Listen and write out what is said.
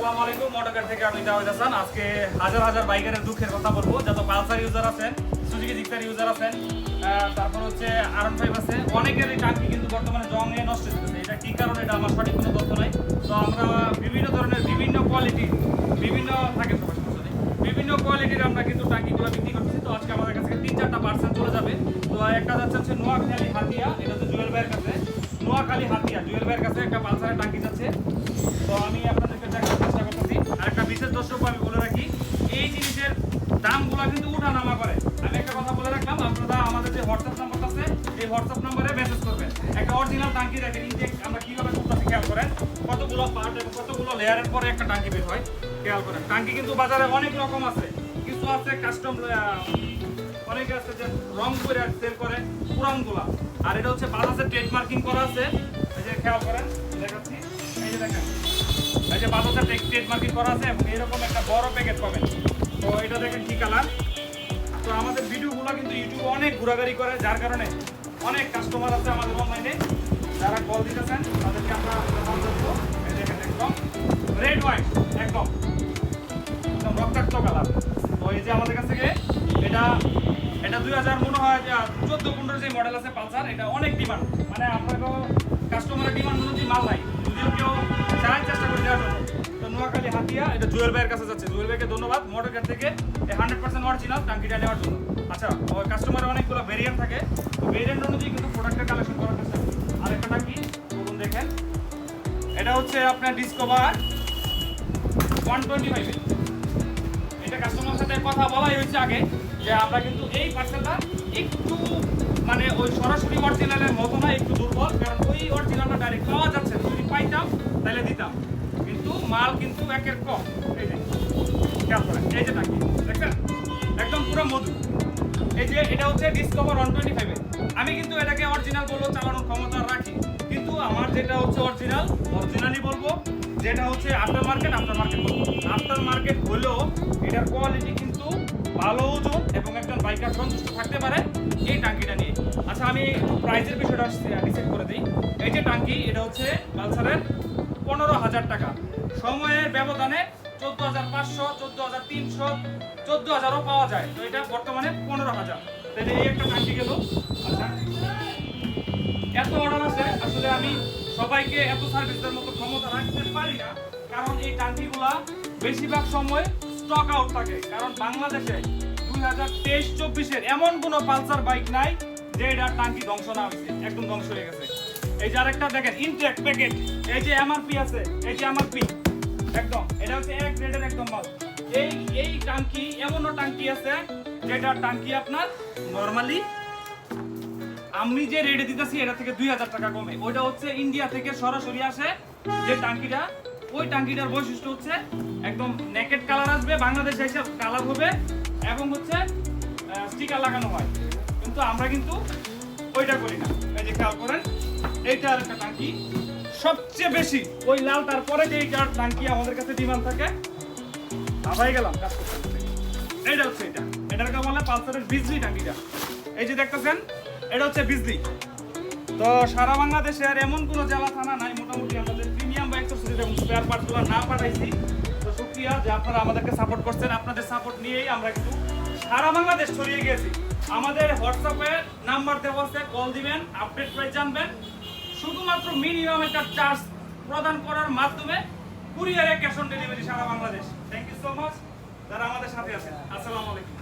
আসসালামু আলাইকুম মোটরকার থেকে আমি জাওয়াদ হাসান। আজকে হাজার হাজার বাইকারের দুঃখের কথা বলব। যত পালসার ইউজার আছেন সুজুকি জিক্সার ইউজার আছেন তারপর হচ্ছে আরন ফাইভ আছে, অনেকেরই টাঙ্কি কিন্তু বর্তমানে জঙে নষ্ট হচ্ছে এটা কি কারণে? এটা আমার সঠিক কোনো তথ্য নাই। তো আমরা বিভিন্ন ধরনের, বিভিন্ন কোয়ালিটি বিভিন্ন থাকে বিভিন্ন কোয়ালিটির আমরা কিন্তু টাঙ্কিগুলো বিক্রি করতেছি। তো আজকে আমাদের কাছে তিন চারটা পার্সেল চলে যাবে। তো একটা যাচ্ছে হচ্ছে নোয়াখালী হাতিয়া, এটা হচ্ছে জুয়েল ভাইয়ের কাছে। নোয়াখালী হাতিয়া, জুয়েল ভাইয়ের কাছে একটা পালসারের টাঙ্কি যাচ্ছে তো আমি আপনাদেরকে দেখার চেষ্টা করতেছি আর একটা বিশেষ দর্শক, আমি বলে রাখি, এই জিনিসের দামগুলো কিন্তু উঠানামা করে। আমি একটা কথা বলে রাখলাম, আপনারা আমাদের যে হোয়াটসঅ্যাপ নাম্বার আছে, এই হোয়াটসঅ্যাপ নাম্বারে মেসেজ করবেন। একটা অরিজিনাল টাঙ্কি দেখেন, ইনটেক আমরা কীভাবে করতেছি খেয়াল করেন। কতগুলো পার্ট এবং কতগুলো লেয়ারের পরে একটা টাঙ্কি বের হয়, খেয়াল করেন। টাঙ্কি কিন্তু বাজারে অনেক রকম আছে। কিছু আছে কাস্টম অনেকে আছে যে রং করে সেল করে, পুরানগুলা। আর এটা হচ্ছে বাজাজের ট্রেড মার্কিং করা আছে। এই যে খেয়াল করেন, দেখাচ্ছি। এই যে দেখেন। এই যে বাজাজের ট্রেড মার্কিং করা আছে এরকম একটা বড় প্যাকেট পাবেন। তো এটা দেখেন কি কালার তো আমাদের ভিডিওগুলো কিন্তু ইউটিউবে অনেক ঘোরাঘুরি করে, যার কারণে অনেক কাস্টমার আছে আমাদের অনলাইনে যারা কল দিতেছেন, তাদেরকে আমরা এই দেখেন একদম রেড হোয়াইট একদম। একদম রক্তাক্ত কালার তো এই যে আমাদের কাছ থেকে এটা এটা দুই হাজার মনে হয় যে চোদ্দ পনেরো যে মডেল আছে পালসার, এটা অনেক ডিমান্ড মানে আপনাকে কাস্টমারের ডিমান্ড অনুযায়ী মাল নাই। হাতিয়া, এটা জুয়েল ভাইয়ের কাছে যাচ্ছে। জুয়েল ভাইকে ধন্যবাদ। মোটর কার থেকে হান্ড্রেড পার্সেন্ট অরিজিনাল টাঙ্কিটা নেওয়ার জন্য। আচ্ছা কাস্টমারের অনেকগুলো ভেরিয়েন্ট থাকে। তো ভেরিয়েন্ট অনুযায়ী কিন্তু প্রোডাক্টের কালেকশন করার চেষ্টা করি। আর একটা টাঙ্কি, বলুন দেখেন। এটা হচ্ছে আপনার ডিসকভার ওয়ান টোয়েন্টি ফাইভের এটা কাস্টমার সাথে কথা বলাই হয়েছে আগে যে আমরা কিন্তু এই পার্সেলটা একটু মানে ওই সরাসরি অরিজিনালের মতো না, একটু দুর্বল। কারণ ওই অরিজিনালটা ডাইরেক্ট পাওয়া যাচ্ছে। যদি পাইতাম, তাহলে দিতাম। মাল কিন্তু একের কম। এই যে, খেয়াল করেন, এই যে দেখছেন? একদম পুরো মধু। এই যে, এটা হচ্ছে ডিসকভার ওয়ান টোয়েন্টি ফাইভে আমি কিন্তু এটাকে অরিজিনাল বলব, চালানোর ক্ষমতা রাখি। কিন্তু আমার যেটা হচ্ছে অরিজিনাল অরিজিনালই বলব, যেটা হচ্ছে আফটার মার্কেট আফটার মার্কেট বলব। আফটার মার্কেট হলেও এটার কোয়ালিটি কিন্তু ভালো ওজন এবং একজন বাইকার সন্তুষ্ট থাকতে পারে এই টাঙ্কিটা নিয়ে। আচ্ছা আমি একটু প্রাইসের বিষয়টা ডিসাইড করে দিই। এই যে টাঙ্কি, এটা হচ্ছে পালসারের পনেরো হাজার টাকা। সময়ের ব্যবধানে চোদ্দ হাজার পাঁচশো, চোদ্দ হাজার তিনশো, চোদ্দ হাজারও পাওয়া যায়। তো এটা বর্তমানে পনেরো হাজার। তাহলে এই একটা টাঙ্কি গেল। আচ্ছা। এত অর্ডার আছে, আসলে আমি সবাইকে এত সার্ভিসের মতো ক্ষমতা রাখতে পারি না, কারণ এই টাঙ্কিগুলা বেশিরভাগ সময় স্টক আউট থাকে। কারণ বাংলাদেশে দুই হাজার তেইশ, চব্বিশের এমন কোনো পালসার বাইক নাই, যে এটার টাঙ্কি ধ্বংস না হয়েছে, একদম ধ্বংস হয়ে গেছে। এই যে আরেকটা দেখেন ইনটেক প্যাকেট এই যে এমআরপি আছে, এই যে এমআরপি একদম, এটা হচ্ছে এক গ্রেডের একদম মাল। এই এই টাঙ্কি, এমনও টাঙ্কি আছে যেটা টাঙ্কি আপনার নর্মালি আমি যে রেটে দিতেছি, এটা থেকে দুই হাজার টাকা কমে। ওইটা হচ্ছে ইন্ডিয়া থেকে সরাসরি আসে যে টাঙ্কিটা। ওই টাঙ্কিটার বৈশিষ্ট্য হচ্ছে একদম নেকেট কালার আসবে, বাংলাদেশে এসে কালার হবে এবং হচ্ছে স্টিকার লাগানো হয়। কিন্তু আমরা কিন্তু ওইটা করি না। এই যে খেয়াল করেন এইটা আর একটা টাঙ্কি। সবচেয়ে বেশি ওই লাল তারপরে যে এইটার টাঙ্কি আমাদের কাছে ডিমান্ড থাকে আবাই গেলাম কাজ করতে। এইটা হচ্ছে এটা। এটাকে বলে পালসারের বিজলি টাঙ্কিটা। এই যে দেখতেছেন, এটা হচ্ছে বিজলি। তো সারা বাংলাদেশে আর এমন কোনো জেলা থানা নাই, মোটামুটি আমাদের প্রিমিয়াম বা অ্যাক্সেসরিজ এবং স্পেয়ার পার্টসগুলো না পাঠাইছি। তো শুক্রিয়া যে আপনারা আমাদেরকে সাপোর্ট করছেন, আপনাদের সাপোর্ট নিয়েই আমরা কিন্তু সারা বাংলাদেশ ছড়িয়ে গেছি। আমাদের হোয়াটসঅ্যাপে নাম্বার দেওয়া আছে কল দিবেন আপডেট প্রাইস জানবেন। শুধুমাত্র মিনিমাম একটা চার্জ প্রদান করার মাধ্যমে কুরিয়ারে cash on delivery Sara Bangladesh. Thank you so much যারা আমাদের সাথে আছেন, আসসালামু আলাইকুম।